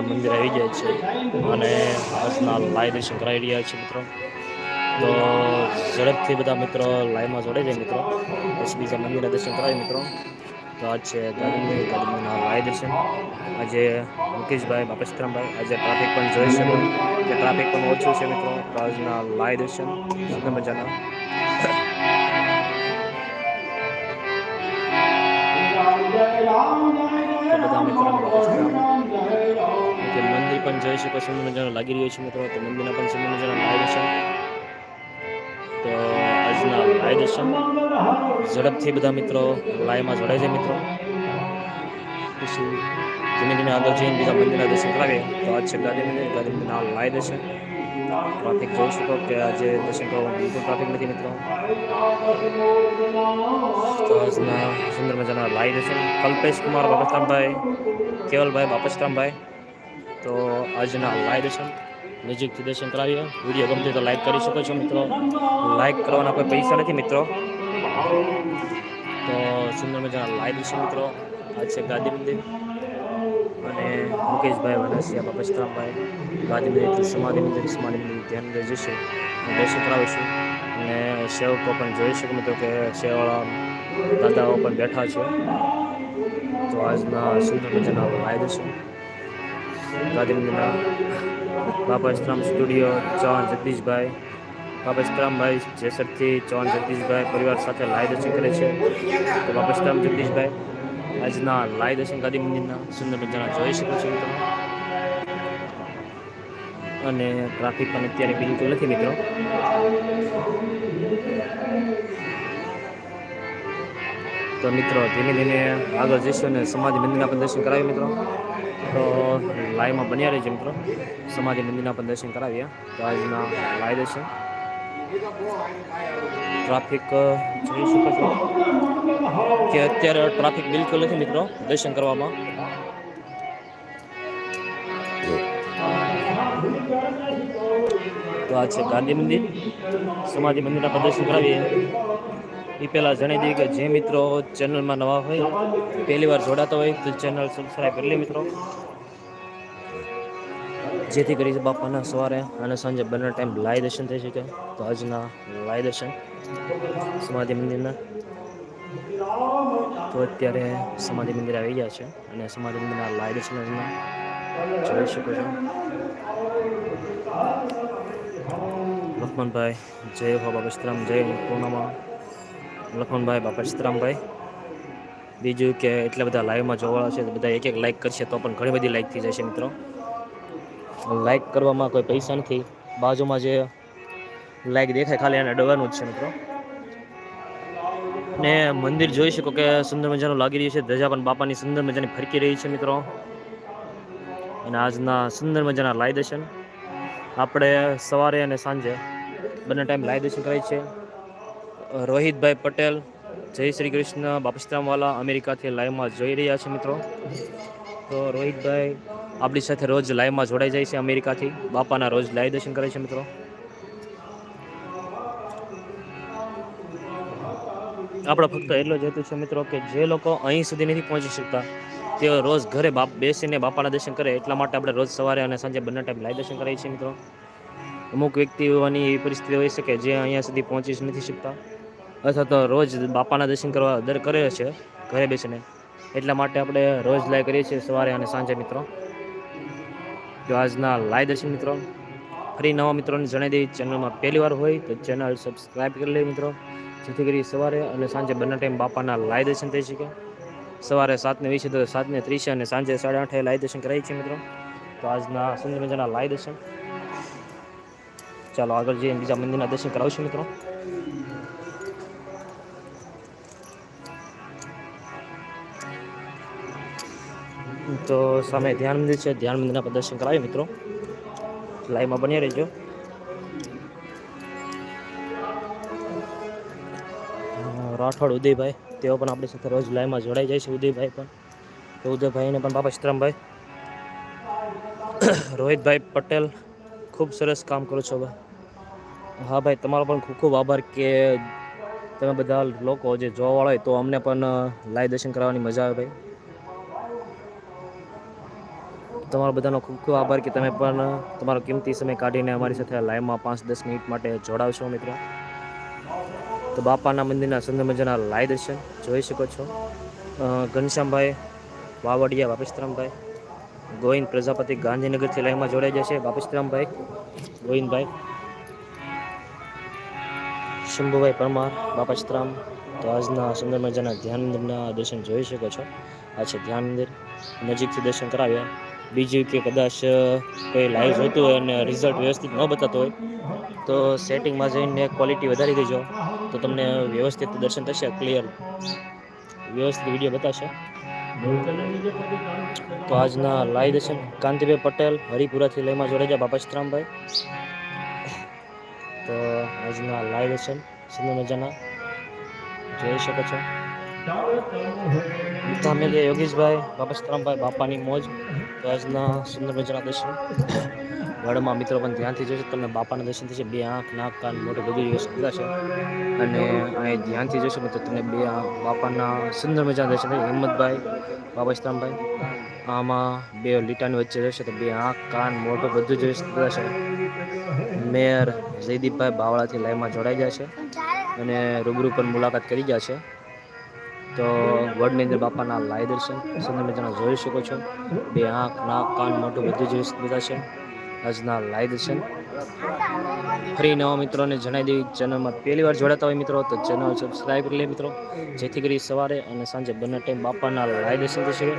મંદિર આવી જાય છે. અને આજના લાઈવ દર્શન રહ્યા છે મિત્રો. તો ઝડપથી બધા મિત્રો લાઈવમાં જોડે જાય મિત્રો. પછી બીજા મંદિરના દર્શન કરાવી મિત્રો. તો આજ છે ગાંધી ગાંધીના લાઈવ દર્શન આજે મુકેશભાઈ બાપસ્તરામભાઈ આજે ટ્રાફિક પણ જોઈ શકો. કે ટ્રાફિક પણ ઓછું છે મિત્રો. તો આજના લાઈવ દર્શન સુંદર મજાના બધા મિત્રો પણ જોઈ શકો સુંદર મજાનો લાગી રહ્યો છે મિત્રો. તો મંદિરના પણ સુંદર મજાનો લાગે છે. તો આજના લાઈ દર્શન ઝડપથી બધા મિત્રો લાઈમાં જોડાય છે મિત્રો. પછી ધીમે ધીમે આગળ જઈને બીજા મંદિરના દર્શન કરાવીએ. તો આજ છે ગાંધી મંદિર. ગાંધી મંદિરના લાઈવ દર્શન. ટ્રાફિક જોઈ શકો કે આજે દર્શન કરવામાં બિલકુલ ટ્રાફિક નથી મિત્રો. તો આજના સુંદર મજાના લાઈ દર્શન. કલ્પેશ કુમાર બાપસ્તરામભાઈ, કેવલભાઈ બાપસ્તરામભાઈ તો આજના લાઈવ દર્શન નજીકથી દર્શન કરાવીએ. વીડિયો ગમતી તો લાઈક કરી શકો છો મિત્રો. લાઈક કરવાના કોઈ પૈસા નથી મિત્રો. તો સુંદર મજાના લાઈવ દર્શન મિત્રો. આજ છે ગાંધી મંદિર. અને મુકેશભાઈ વનસિયા બાપસ્તરામભાઈ ગાંધી મંદિરથી સમાધિ મંદિર સમાધિ મંદિર ધ્યાન અંદર જશે. દર્શન કરાવીશું. અને સેવકો પણ જોઈ શકો મિત્રો કે સેવાળા દાદાઓ પણ બેઠા છે. તો આજના સુંદર મજાના લાઈવ દર્શન ગાંધી મંદિરના બાપસ્તરામ સ્ટુડિયો ચૌહાણ જગદીશભાઈ બાપસ્તરામભાઈ જેસરથી ચૌહાણ જગદીશભાઈ પરિવાર સાથે લાઈ દર્શન કરે છે. તો બાપસ્તરામ જગદીશભાઈ, આજના લાઈ દર્શન ગાંધી મંદિરના સુંદર મજાના જોઈ શકો છો મિત્રો. અને ટ્રાફિક પણ અત્યારે બિલકુલ નથી મિત્રો. તો મિત્રો, ધીમે ધીમે આગળ જઈશું અને સમાધિ મંદિરના પણ દર્શન કરાવીએ મિત્રો. તો લાઈવમાં બન્યા રહીશું મિત્રો. સમાધિ મંદિરના પણ દર્શન કરાવીએ. તો આજના લાઈવ દર્શન. ટ્રાફિક, જોઈ શકો છો. કે અત્યારે ટ્રાફિક બિલકુલ નથી મિત્રો, દર્શન કરવામાં. તો આ છે ગાંધી મંદિર. સમાધિ મંદિરના પ્રદર્શન કરાવીએ. એ પહેલાં જણાવી દઈએ કે જે મિત્રો ચેનલમાં નવા હોય, પહેલી વાર જોડાતા હોય, તો ચેનલ સબસ્ક્રાઈબ કરી લે મિત્રો. જેથી કરી બાપાના સવારે અને સાંજે બંને ટાઈમ લાય દર્શન થઈ શકે. તો આજના લાય દર્શન સમાધિ મંદિરના. તો અત્યારે સમાધિ મંદિર આવી ગયા છે અને સમાધિ મંદિરના લાય દર્શન જોઈ શકો છો. લક્ષ્મણભાઈ જય હો બાપસ્તરામ જય પૂર્ણમાં. લખનભાઈ બાપસ્તરામભાઈ બીજું કે એટલા બધા લાઈવમાં જોવાળા છે બધા એક એક લાઈક કરશે, તો પણ ઘણી બધી લાઈક થઈ જશે મિત્રો. લાઈક કરવામાં કોઈ પૈસા નથી. બાજુમાં જે લાઈક દેખાય ખાલી એને ડવાનું જ છે મિત્રો. ને મંદિર જોઈ શકો કે સુંદર મજાનું લાગી રહ્યું છે. ધજા પણ બાપાની સુંદર મજાની ફરકી રહી છે મિત્રો. અને આજના સુંદર મજાના લાય દર્શન. આપણે સવારે અને સાંજે બંને ટાઈમ લાય દર્શન કરાય છે. રોહિતભાઈ પટેલ, જય શ્રી કૃષ્ણ બાપસ્તરામવાલા અમેરિકાથી લાઈવમાં જોઈ રહ્યા છે મિત્રો. તો રોહિતભાઈ આપણી સાથે રોજ લાઈવમાં જોડાઈ જાય છે અમેરિકાથી. બાપાના રોજ લાઈવ દર્શન કરે છે મિત્રો. આપણો ફક્ત એટલો જ હેતુ છે મિત્રો કે જે લોકો અહીં સુધી નથી પહોંચી શકતા, તેઓ રોજ ઘરે બાપ બેસીને બાપાના દર્શન કરે. એટલા માટે આપણે રોજ સવારે અને સાંજે બંને ટાઈમ લાઈવ દર્શન કરીએ છીએ મિત્રો. અમુક વ્યક્તિઓની એવી પરિસ્થિતિ હોઈ શકે જે અહીંયા સુધી પહોંચી નથી શકતા. અથવા તો રોજ બાપાના દર્શન કરવા દર કરે છે, ઘરે બેસીને. એટલા માટે આપણે રોજ લાય કરીએ છીએ સવારે અને સાંજે, મિત્રો. જો આજના લાય દર્શન, મિત્રો. ફરી નવા મિત્રોને જણાવી દઈએ, ચેનલમાં પહેલી વાર હોય તો ચેનલ સબસ્ક્રાઈબ કરી લે, મિત્રો. જેથી કરી સવારે અને સાંજે બંને ટાઈમ બાપાના લાય દર્શન થઈ શકે. સવારે સાતને વીસે તો સાતને ત્રીસે અને સાંજે સાડા આઠે લાય દર્શન કરાવીએ છીએ મિત્રો. તો આજના સુંદર મજાના લાય દર્શન. ચાલો આગળ જઈને બીજા મંદિરના દર્શન કરાવશું, મિત્રો. તો સામે ધ્યાન મંદિર છે. ધ્યાન મંદિરના પ્રદર્શન કરાવીએ મિત્રો. લાઈવમાં બન્યા રહેજો. રાઠોડ ઉદયભાઈ, તેઓ પણ આપણી સાથે રોજ લાઈવમાં જોડાઈ જાય છે. ઉદયભાઈ પણ, તો ઉદયભાઈને પણ બાપા શ્રમભાઈ રોહિતભાઈ પટેલ, ખૂબ સરસ કામ કરો છો ભાઈ હા ભાઈ, તમારો પણ ખૂબ ખૂબ આભાર કે તમે બધા લોકો જે જોવાવાળા હોય તો અમને પણ લાઈવ દર્શન કરાવવાની મજા આવે ભાઈ. તમારો બધાનો ખૂબ ખૂબ આભાર કે તમે પણ તમારો કિંમતી સમય કાઢીને અમારી સાથે લાઈવમાં પાંચ દસ મિનિટ માટે જોડાવશો મિત્રો. તો બાપાના મંદિરના સુંદર મજાના લાઈ દર્શન જોઈ શકો છો. ઘનશ્યામભાઈ, વાવડિયા બાપેશ્રામભાઈ ગોવિંદ પ્રજાપતિ ગાંધીનગરથી લાઈવમાં જોડાઈ જશે. બાપેશ્રામભાઈ ગોવિંદભાઈ, શંભુભાઈ પરમાર બાપાશ્રામ તો આજના સુંદર મજાના ધ્યાન મંદિરના દર્શન જોઈ શકો છો. આ છે ધ્યાન મંદિર. નજીકથી દર્શન કરાવ્યા. બીજું કે કદાચ કોઈ લાઈવ જોતું હોય અને રિઝલ્ટ વ્યવસ્થિત ન બતાતો હોય, તો સેટિંગમાં જઈને ક્વોલિટી વધારી દેજો. તો તમને વ્યવસ્થિત દર્શન થશે ક્લિયર વ્યવસ્થિત વીડિયો બતાવશે તો આજના લાઈવ દર્શન, કાંતિભાઈ પટેલ, હરિપુરાથી લઈમાં જોડે જાય બાપાશ્રામભાઈ તો આજના લાઈવ દર્શન, સુંદર મજાના. જોઈ શકો છો. કે યોગેશભાઈ બાપસ્તરામભાઈ બાપાની મોજ. તો આજના સુંદર મજાના દર્શન. વડમાં મિત્રો પણ ધ્યાનથી જોશો તમને બાપાના દર્શન થશે. બે આંખ, નાક, કાન, મોઢું બધું વ્યવસ્થિત છે. અને અહીં ધ્યાનથી જોશો મિત્રો, તમને બે આંખ બાપાના સુંદર મજાના દર્શન થશે. હિંમતભાઈ બાપસ્તરામભાઈ આમાં બે લીટાની વચ્ચે જોશો તો બે આંખ, કાન, મોઢું બધું જોઈ છે. મેયર જયદીપભાઈ બાવળાથી લાઈવમાં જોડાઈ ગયા છે. અને રૂબરૂ પણ મુલાકાત કરી ગયા છે. તો વડની અંદર બાપાના લાય દર્શન. સુંદર મજાના જોઈ શકો છો બે આંખ નાક કાન મોઢું બધું જોઈ બધા છે. આજના લાય દર્શન. ફરી નવા મિત્રોને જણાવી દેવી ચેનલમાં પહેલી વાર જોડાતા હોય મિત્રો તો ચેનલ સબસ્ક્રાઈબ કરી લે મિત્રો. જેથી કરી સવારે અને સાંજે બંને ટાઈમ બાપાના લાય દર્શન થશે.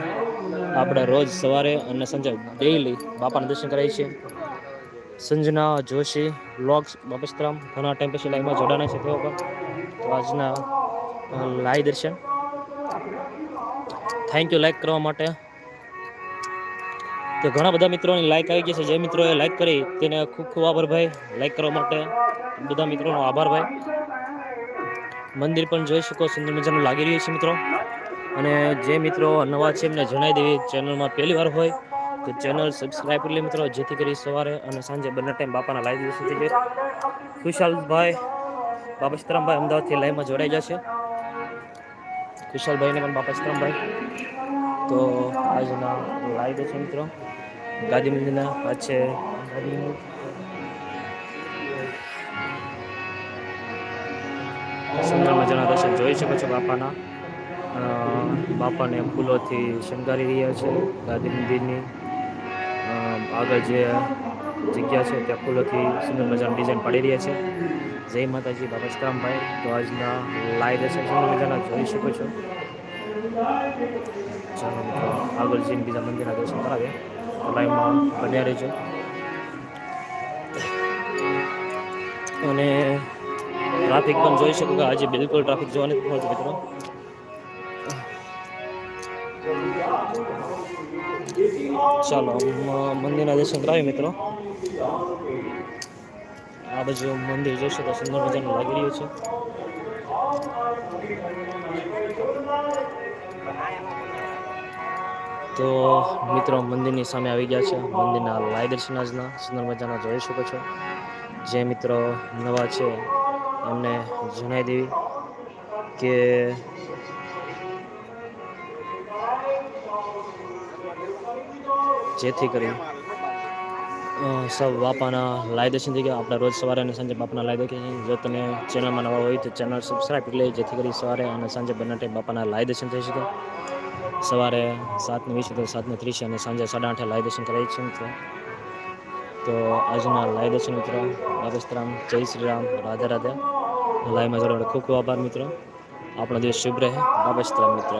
આપણે રોજ સવારે અને સાંજે ડેઈલી બાપાના દર્શન કરાવીએ છીએ. સંજના જોશી વ્લોગ્સ બાપસ્તરામ ઘણા ટાઈમ પછી લાઈવમાં જોડાના છે તેઓ પણ. તો આજના અ, લાઈવ દર્શન. થેન્ક યુ લાઈક કરવા માટે. તો ઘણા બધા મિત્રોની લાઈક આવી ગઈ છે. જે મિત્રોએ લાઈક કરી, તેને ખૂબ ખૂબ આભાર ભાઈ. લાઈક કરવા માટે બધા મિત્રોનો આભાર ભાઈ. મંદિર પણ જોઈ શકો, સુંદર મજાનું લાગી રહ્યું છે મિત્રો. અને જે મિત્રો નવા છે, એમને જણાવી દેવી ચેનલમાં પહેલી વાર હોય, તો ચેનલ સબસ્ક્રાઈબ કરી લે મિત્રો. જેથી કરી સવારે અને સાંજે બંને ટાઈમ બાપાના લાઈવ દિવસ ખુશાલભાઈ બાબા સીતારામભાઈ અમદાવાદથી લાઈવમાં જોડાઈ જશે ખુશાલભાઈને પણ બાપા સીતારામભાઈ તો આજના લાઈવ છે મિત્રો. ગાંધી મંદિરના પાછે સુંદર મજાના દર્શન જોઈ શકો છો બાપાના. બાપાને ફૂલોથી શણગારી રહ્યા છે ગાંધી મંદિરની. આગળ જે જગ્યા છે ત્યાં ફૂલોથી સુંદર મજાની ડિઝાઇન પડી રહ્યા છે. જય માતાજી, બાબા સીતારામભાઈ તો આજના લાઈવ દર્શન સુંદર મજાના જોઈ શકો છો. આગળ જઈને બીજા મંદિરના દર્શન કરાવીએ. તો લાઈવમાં બન્યા રહેજો. અને ટ્રાફિક પણ જોઈ શકો કે આજે બિલકુલ ટ્રાફિક જોવા નથી મળતું મિત્રો. ચાલો મંદિરના દર્શન કરાવી મિત્રો. આ બાજુ મંદિર જોશો તો સુંદર મજાનું લાગી રહ્યું છે. તો મિત્રો, મંદિરની સામે આવી ગયા છે. મંદિરના લાય દર્શન સુંદર મજાના જોઈ શકો છો. જે મિત્રો નવા છે, એમને જણાવી દેવી કે જેથી કરી સૌ બાપાના લાય દર્શન થઈ ગયા આપણે રોજ સવારે અને સાંજે બાપાના લાય દર્શન જો તમે ચેનલમાં નવા હોય તો ચેનલ સબસ્ક્રાઈબ કરી લે. જેથી કરી સવારે અને સાંજે બંને ટાઈમ બાપાના લાય દર્શન થઈ શકે. સવારે સાતને વીસ તો સાતને ત્રીસ અને સાંજે સાડા આઠે લાય દર્શન કરાય છે મિત્રો. તો આજના લાય દર્શન મિત્રો. બાબસ્તરામ જય શ્રી રામ, રાધે રાધે. લાયમાં જોડે ખૂબ ખૂબ આભાર મિત્રો. આપણો દિવસ શુભ રહે. બાબસ્તરામ મિત્રો.